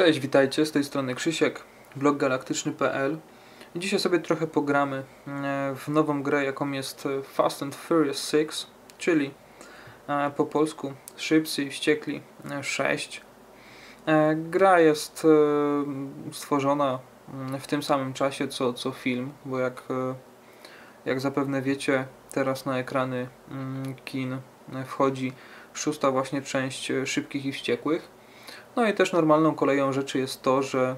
Cześć, witajcie, z tej strony Krzysiek, blog galaktyczny.pl Dzisiaj sobie trochę pogramy e, w nową grę, jaką jest Fast and Furious 6, czyli e, po polsku Szybcy i Wściekli 6. E, gra jest stworzona mm, w tym samym czasie co, co film, bo jak, jak zapewne wiecie, teraz na ekrany mm, kin wchodzi szósta właśnie część Szybkich i Wściekłych no i też normalną koleją rzeczy jest to, że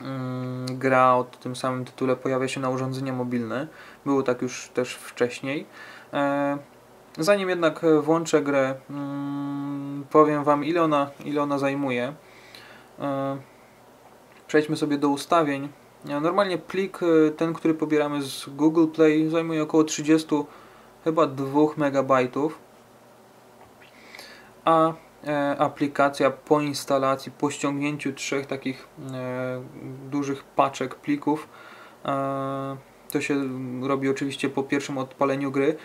mm, gra o tym samym tytule pojawia się na urządzenia mobilne. Było tak już też wcześniej. E, zanim jednak włączę grę, mm, powiem Wam ile ona, ile ona zajmuje. E, przejdźmy sobie do ustawień. Normalnie plik e, ten, który pobieramy z Google Play zajmuje około 30 chyba 2 MB. A E, aplikacja po instalacji, po ściągnięciu trzech takich e, dużych paczek plików e, to się robi oczywiście po pierwszym odpaleniu gry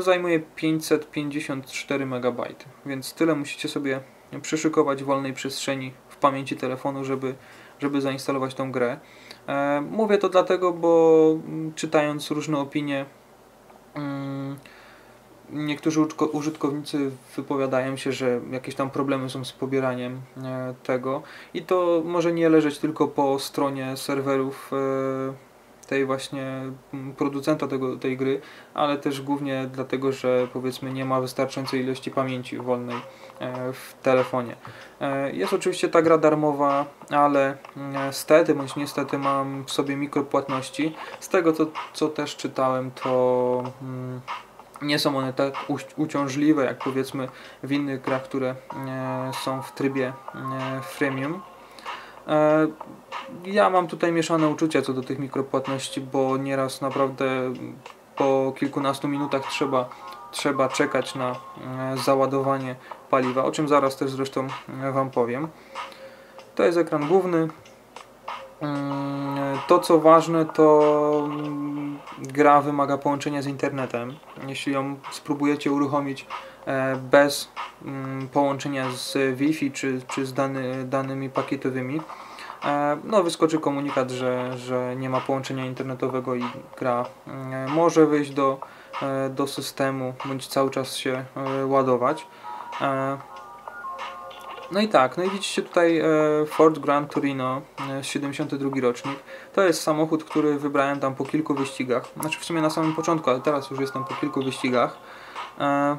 zajmuje 554 MB więc tyle musicie sobie przyszykować wolnej przestrzeni w pamięci telefonu, żeby, żeby zainstalować tą grę. Mówię to dlatego, bo czytając różne opinie mm, niektórzy użytkownicy wypowiadają się, że jakieś tam problemy są z pobieraniem e, tego i to może nie leżeć tylko po stronie serwerów e, tej właśnie producenta tego, tej gry, ale też głównie dlatego, że powiedzmy nie ma wystarczającej ilości pamięci wolnej e, w telefonie. Jest oczywiście ta gra darmowa, ale stety bądź niestety mam w sobie mikropłatności. Z tego co, co też czytałem to mm, nie są one tak uciążliwe jak powiedzmy w innych grach, które e, są w trybie e, freemium. E, ja mam tutaj mieszane uczucia co do tych mikropłatności, bo nieraz naprawdę po kilkunastu minutach trzeba, trzeba czekać na załadowanie paliwa, o czym zaraz też zresztą Wam powiem. To jest ekran główny, Mm, to co ważne to mm, gra wymaga połączenia z internetem. Jeśli ją spróbujecie uruchomić e, bez mm, połączenia z Wi-Fi czy, czy z dany, danymi pakietowymi, e, no wyskoczy komunikat, że, że nie ma połączenia internetowego i gra może wyjść do, e, do systemu bądź cały czas się ładować. No i tak, no i widzicie tutaj e, Ford Grand Torino, e, 72 rocznik. To jest samochód, który wybrałem tam po kilku wyścigach. Znaczy w sumie na samym początku, ale teraz już jestem po kilku wyścigach. E,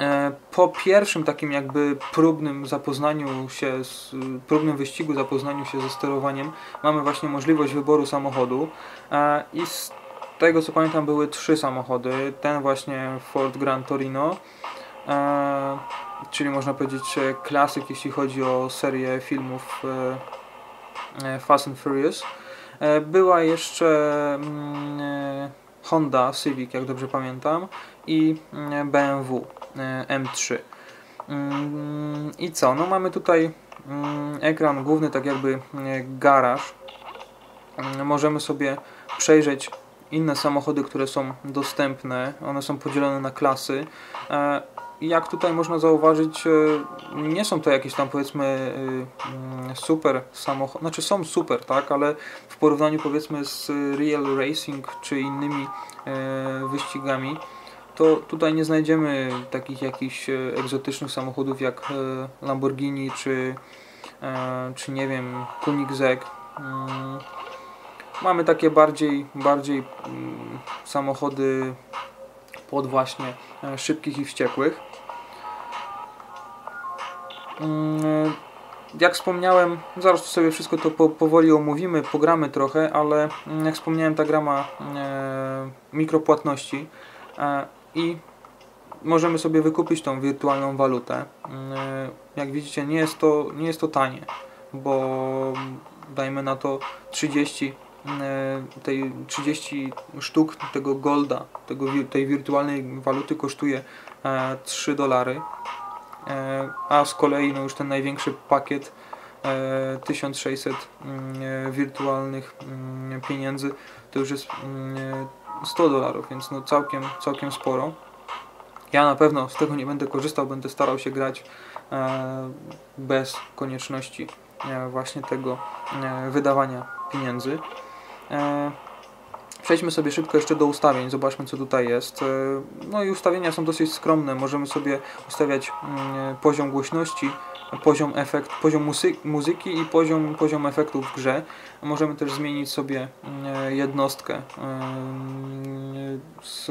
e, po pierwszym takim jakby próbnym zapoznaniu się, z, próbnym wyścigu zapoznaniu się ze sterowaniem mamy właśnie możliwość wyboru samochodu e, i z tego co pamiętam były trzy samochody. Ten właśnie Ford Grand Torino, e, czyli można powiedzieć klasyk, jeśli chodzi o serię filmów e, e, Fast and Furious. E, była jeszcze mm, Honda Civic, jak dobrze pamiętam, i mm, BMW M3. Mm, I co? No mamy tutaj ekran główny, tak jakby garaż. Możemy sobie przejrzeć inne samochody, które są dostępne. One są podzielone na klasy jak tutaj można zauważyć, e, nie są to jakieś tam powiedzmy e, mm, super samochody, znaczy są super, tak, ale w porównaniu powiedzmy z Real Racing czy innymi e, wyścigami, to tutaj nie znajdziemy takich jakichś egzotycznych samochodów jak Lamborghini czy, czy nie wiem, Koenigsegg. Mm, mamy takie bardziej, bardziej mm, samochody pod właśnie szybkich i wściekłych. Mm, jak wspomniałem, zaraz sobie wszystko to po, powoli omówimy, pogramy trochę, ale mm, jak wspomniałem, ta gra ma e, mikropłatności e, i możemy sobie wykupić tą wirtualną walutę. Mm, e, jak widzicie, nie jest to, nie jest to tanie, bo dajmy na to 30 E, tej 30 sztuk tego golda, tego, tej wirtualnej waluty kosztuje 3 e, dolary, a z kolei no już ten największy pakiet 1600 mm, wirtualnych mm, pieniędzy to już jest 100 mm, dolarów, więc no całkiem, całkiem sporo. Ja na pewno z tego nie będę korzystał, będę starał się grać bez konieczności właśnie tego wydawania pieniędzy. Przejdźmy sobie szybko jeszcze do ustawień, zobaczmy co tutaj jest. No i ustawienia są dosyć skromne, możemy sobie ustawiać mm, poziom głośności, poziom, efekt, poziom muzy muzyki i poziom, poziom efektów w grze. Możemy też zmienić sobie mm, jednostkę.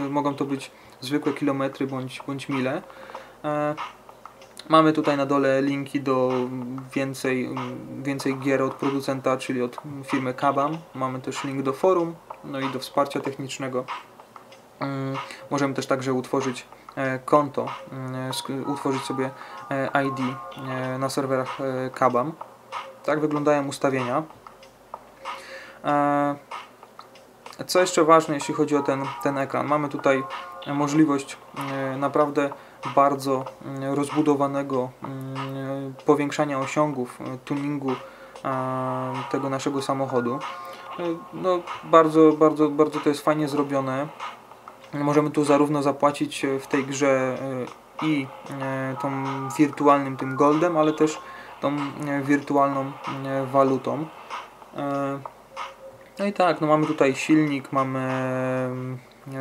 Mogą to być zwykłe kilometry bądź, bądź mile. E, mamy tutaj na dole linki do więcej, więcej gier od producenta, czyli od firmy Kabam. Mamy też link do forum, no i do wsparcia technicznego. Mm, możemy też także utworzyć e, konto, mm, utworzyć sobie e, ID na serwerach Kabam. Tak wyglądają ustawienia. Co jeszcze ważne, jeśli chodzi o ten, ten ekran? Mamy tutaj możliwość e, naprawdę bardzo e, rozbudowanego e, powiększania osiągów, tuningu tego naszego samochodu. No, bardzo, bardzo, bardzo to jest fajnie zrobione. Możemy tu zarówno zapłacić w tej grze i tą wirtualnym tym goldem, ale też tą wirtualną walutą. No i tak, no mamy tutaj silnik, mamy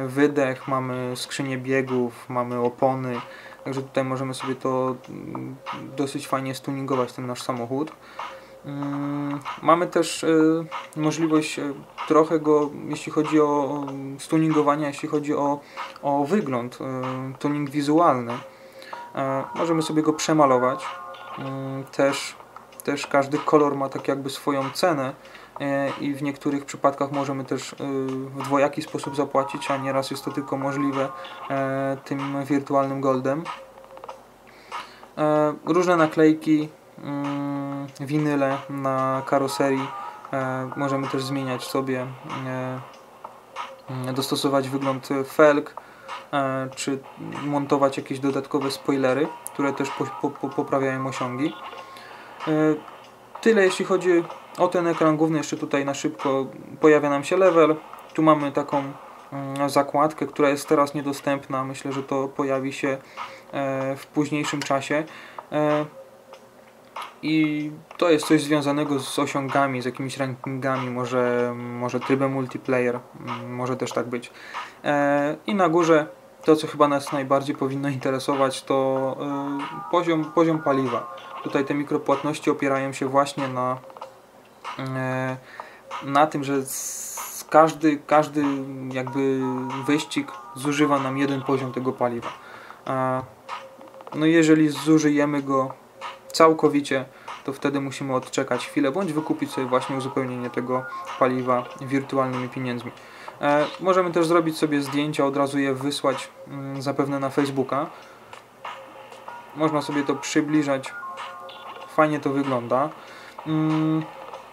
wydech, mamy skrzynię biegów, mamy opony, także tutaj możemy sobie to mm, dosyć fajnie stuningować ten nasz samochód. Mm, mamy też y, możliwość y, trochę go, jeśli chodzi o stuningowanie, jeśli chodzi o, o wygląd, y, tuning wizualny. Możemy sobie go przemalować. Mm, też, też każdy kolor ma tak jakby swoją cenę E, i w niektórych przypadkach możemy też e, w dwojaki sposób zapłacić, a nieraz jest to tylko możliwe e, tym wirtualnym goldem. Różne naklejki, winyle na karoserii możemy też zmieniać sobie, dostosować wygląd felg, czy montować jakieś dodatkowe spoilery, które też poprawiają osiągi. Tyle jeśli chodzi o ten ekran główny. Jeszcze tutaj na szybko pojawia nam się level. Tu mamy taką mm, zakładkę, która jest teraz niedostępna. Myślę, że to pojawi się e, w późniejszym czasie. E, I to jest coś związanego z osiągami, z jakimiś rankingami, może, może trybem multiplayer, mm, może też tak być. E, I na górze to, co chyba nas najbardziej powinno interesować, to poziom, poziom paliwa. Tutaj te mikropłatności opierają się właśnie na, e, na tym, że każdy, każdy jakby wyścig zużywa nam jeden poziom tego paliwa. No jeżeli zużyjemy go całkowicie, to wtedy musimy odczekać chwilę, bądź wykupić sobie właśnie uzupełnienie tego paliwa wirtualnymi pieniędzmi. E, możemy też zrobić sobie zdjęcia, od razu je wysłać mm, zapewne na Facebooka. Można sobie to przybliżać fajnie to wygląda. Mm,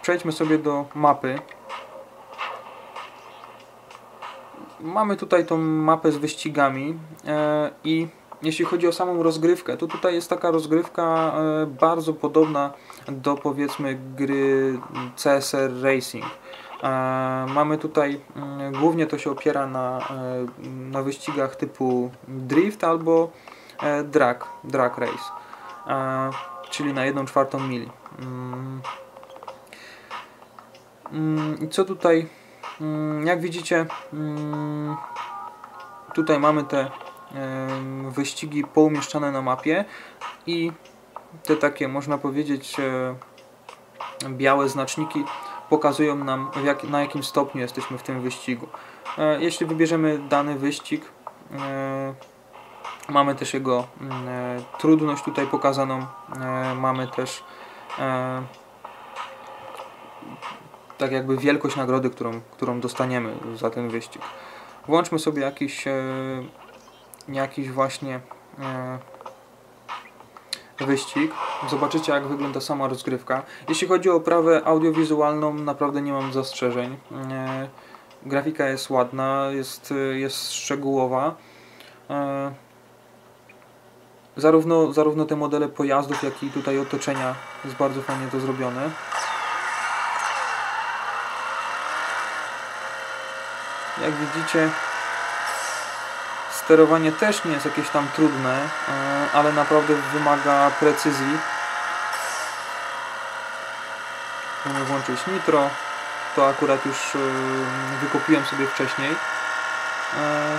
przejdźmy sobie do mapy. Mamy tutaj tą mapę z wyścigami e, i jeśli chodzi o samą rozgrywkę, to tutaj jest taka rozgrywka e, bardzo podobna do powiedzmy gry CSR Racing. E, mamy tutaj, mm, głównie to się opiera na, na wyścigach typu drift albo drag, drag race czyli na 1 czwartą mili. Mm. Mm, I co tutaj? Jak widzicie, tutaj mamy te wyścigi poumieszczane na mapie i te takie, można powiedzieć, e, białe znaczniki pokazują nam jak, na jakim stopniu jesteśmy w tym wyścigu. E, jeśli wybierzemy dany wyścig, e, Mamy też jego mm, trudność tutaj pokazaną. Mamy też tak jakby wielkość nagrody, którą, którą dostaniemy za ten wyścig. Włączmy sobie jakiś, jakiś właśnie e, wyścig. Zobaczycie jak wygląda sama rozgrywka. Jeśli chodzi o oprawę audiowizualną, naprawdę nie mam zastrzeżeń. E, grafika jest ładna, jest, jest szczegółowa. E, Zarówno, zarówno te modele pojazdów, jak i tutaj otoczenia jest bardzo fajnie to zrobione. Jak widzicie, sterowanie też nie jest jakieś tam trudne, e, ale naprawdę wymaga precyzji. Możemy włączyć nitro. To akurat już yy, wykupiłem sobie wcześniej. E,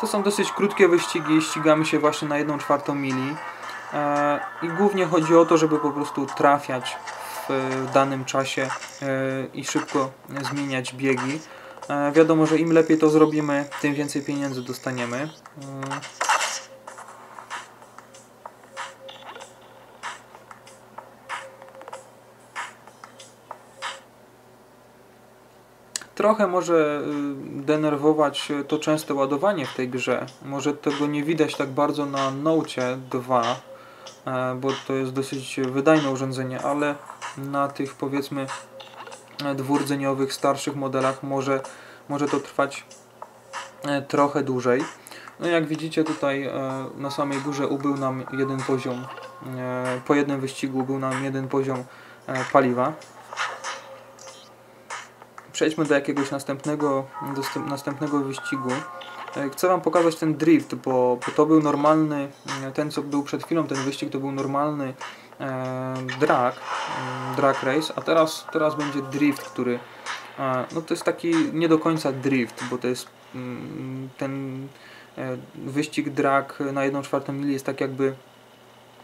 to są dosyć krótkie wyścigi, ścigamy się właśnie na 1 czwartą mili. E, I głównie chodzi o to, żeby po prostu trafiać w danym czasie e, i szybko zmieniać biegi. E, wiadomo, że im lepiej to zrobimy, tym więcej pieniędzy dostaniemy. Trochę może y, denerwować to częste ładowanie w tej grze. Może tego nie widać tak bardzo na Note 2, e, bo to jest dosyć wydajne urządzenie, ale na tych powiedzmy dwurdzeniowych, starszych modelach może, może to trwać e, trochę dłużej. No jak widzicie tutaj e, na samej górze ubył nam jeden poziom, po jednym wyścigu ubył nam jeden poziom paliwa przejdźmy do jakiegoś następnego, do następnego wyścigu. E, chcę Wam pokazać ten drift, bo, bo, to był normalny, e, ten co był przed chwilą, ten wyścig to był normalny e, drag, e, drag race, a teraz, teraz będzie drift, który e, no to jest taki nie do końca drift, bo to jest mm, ten e, wyścig drag na 1 czwartą mili jest tak jakby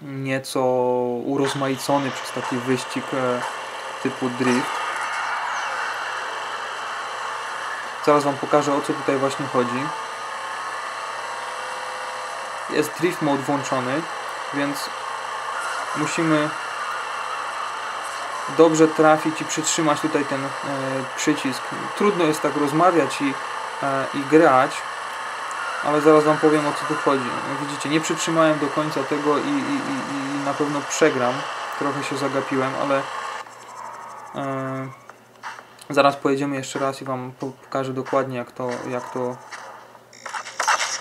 nieco urozmaicony przez taki wyścig typu drift. Zaraz Wam pokażę o co tutaj właśnie chodzi. Jest drift mode włączony, więc musimy dobrze trafić i przytrzymać tutaj ten e, przycisk. Trudno jest tak rozmawiać i, e, i grać, ale zaraz Wam powiem o co tu chodzi. Widzicie, nie przytrzymałem do końca tego i, i, i, na pewno przegram. Trochę się zagapiłem, ale e, Zaraz pojedziemy jeszcze raz i Wam pokażę dokładnie jak to, jak to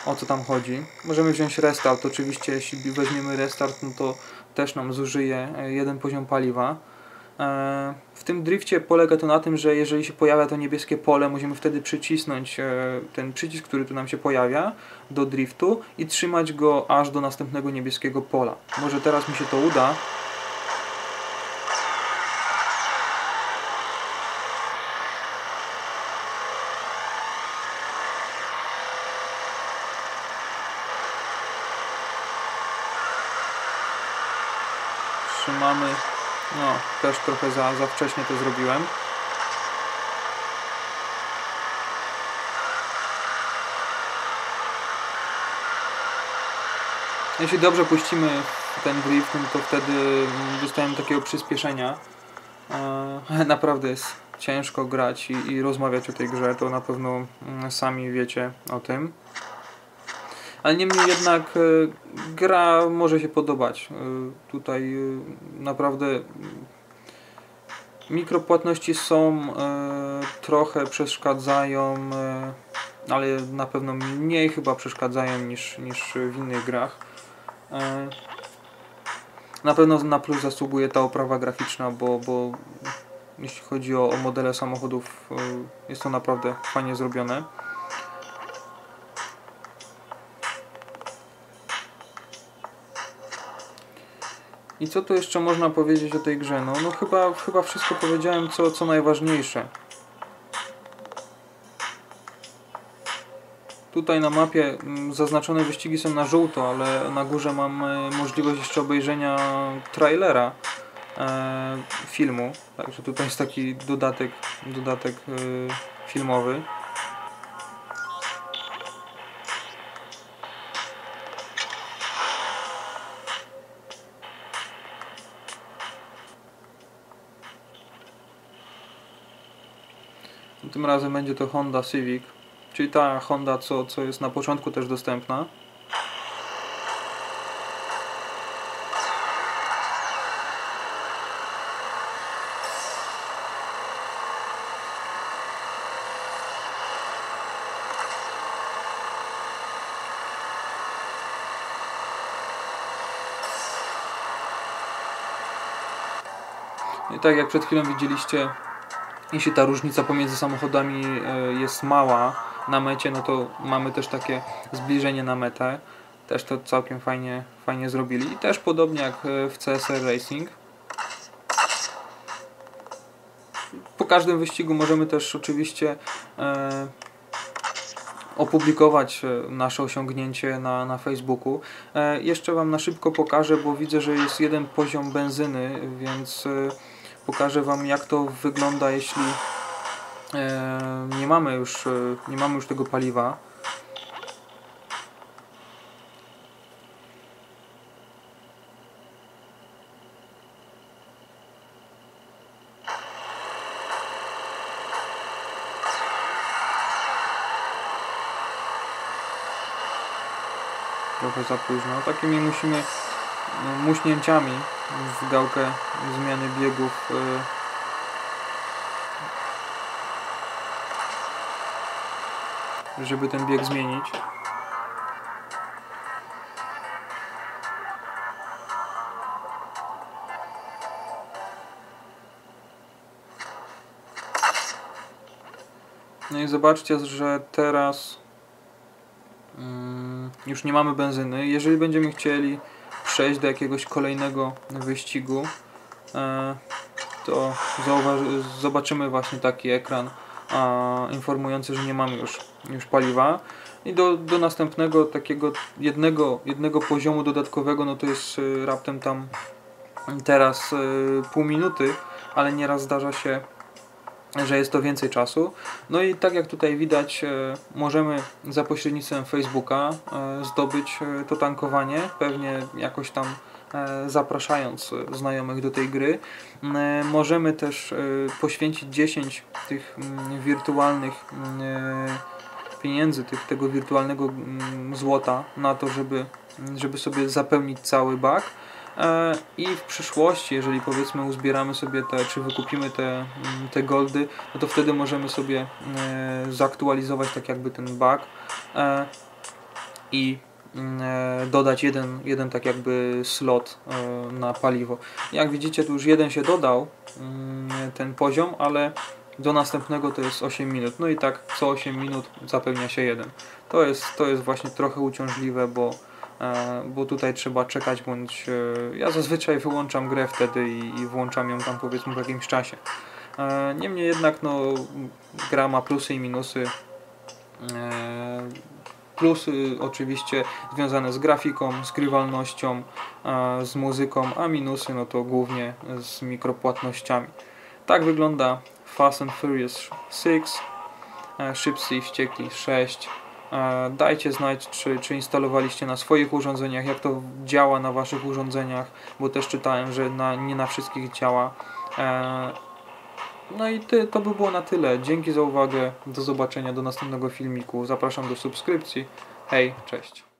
o co tam chodzi. Możemy wziąć restart, oczywiście jeśli weźmiemy restart, no to też nam zużyje e, jeden poziom paliwa. E, w tym drifcie polega to na tym, że jeżeli się pojawia to niebieskie pole, możemy wtedy przycisnąć e, ten przycisk, który tu nam się pojawia do driftu i trzymać go aż do następnego niebieskiego pola. Może teraz mi się to uda, trzymamy. No, też trochę za, za wcześnie to zrobiłem. Jeśli dobrze puścimy ten drift, to wtedy dostajemy takiego przyspieszenia. E, naprawdę jest ciężko grać i, i rozmawiać o tej grze, to na pewno mm, sami wiecie o tym ale niemniej jednak e, gra może się podobać. E, tutaj naprawdę mikropłatności są, trochę przeszkadzają, ale na pewno mniej chyba przeszkadzają niż, niż w innych grach. Na pewno na plus zasługuje ta oprawa graficzna, bo, bo jeśli chodzi o, o modele samochodów, jest to naprawdę fajnie zrobione. I co tu jeszcze można powiedzieć o tej grze? No, no chyba, chyba wszystko powiedziałem, co, co najważniejsze. Tutaj na mapie mm, zaznaczone wyścigi są na żółto, ale na górze mam możliwość jeszcze obejrzenia trailera e, filmu. Także tutaj jest taki dodatek, dodatek e, filmowy. Tym razem będzie to Honda Civic, czyli ta Honda, co, co jest na początku też dostępna. I tak jak przed chwilą widzieliście, jeśli ta różnica pomiędzy samochodami e, jest mała na mecie, no to mamy też takie zbliżenie na metę. Też to całkiem fajnie, fajnie zrobili. I też podobnie jak e, w CSR Racing. Po każdym wyścigu możemy też oczywiście e, opublikować e, nasze osiągnięcie na, na Facebooku. E, jeszcze Wam na szybko pokażę, bo widzę, że jest jeden poziom benzyny, więc... E, pokażę Wam jak to wygląda, jeśli e, nie mamy już, e, nie mamy już tego paliwa. trochę za późno. Takimi musimy no, muśnięciami w gałkę zmiany biegów y, żeby ten bieg zmienić. No i zobaczcie, że teraz mm, już nie mamy benzyny. Jeżeli będziemy chcieli przejść do jakiegoś kolejnego wyścigu, e, to zobaczymy właśnie taki ekran informujący, że nie mamy już, już paliwa. I do, do następnego takiego jednego, jednego poziomu dodatkowego, no to jest e, raptem tam teraz e, pół minuty, ale nieraz zdarza się że jest to więcej czasu. No i tak jak tutaj widać, e, możemy za pośrednictwem Facebooka e, zdobyć e, to tankowanie, pewnie jakoś tam zapraszając znajomych do tej gry. Możemy też poświęcić 10 tych mm, wirtualnych mm, pieniędzy, tych, tego wirtualnego mm, złota na to, żeby, żeby sobie zapełnić cały bak. E, i w przyszłości, jeżeli powiedzmy uzbieramy sobie te, czy wykupimy te, mm, te goldy, no to wtedy możemy sobie e, zaktualizować tak jakby ten bug e, i mm, dodać jeden, jeden tak jakby slot na paliwo. Jak widzicie tu już jeden się dodał mm, ten poziom, ale do następnego to jest 8 minut. No i tak co 8 minut zapełnia się jeden. To jest, to jest właśnie trochę uciążliwe, bo bo tutaj trzeba czekać, bądź e, ja zazwyczaj wyłączam grę wtedy i, i włączam ją tam powiedzmy w jakimś czasie. E, niemniej jednak no, gra ma plusy i minusy. Plusy oczywiście związane z grafiką, z grywalnością, z muzyką, a minusy no to głównie z mikropłatnościami. Tak wygląda Fast and Furious 6, Szybcy i Wściekli 6. Dajcie znać, czy, czy instalowaliście na swoich urządzeniach, jak to działa na Waszych urządzeniach, bo też czytałem, że na, nie na wszystkich działa. E, no i ty, to by było na tyle. Dzięki za uwagę. Do zobaczenia do następnego filmiku. Zapraszam do subskrypcji. Hej, cześć.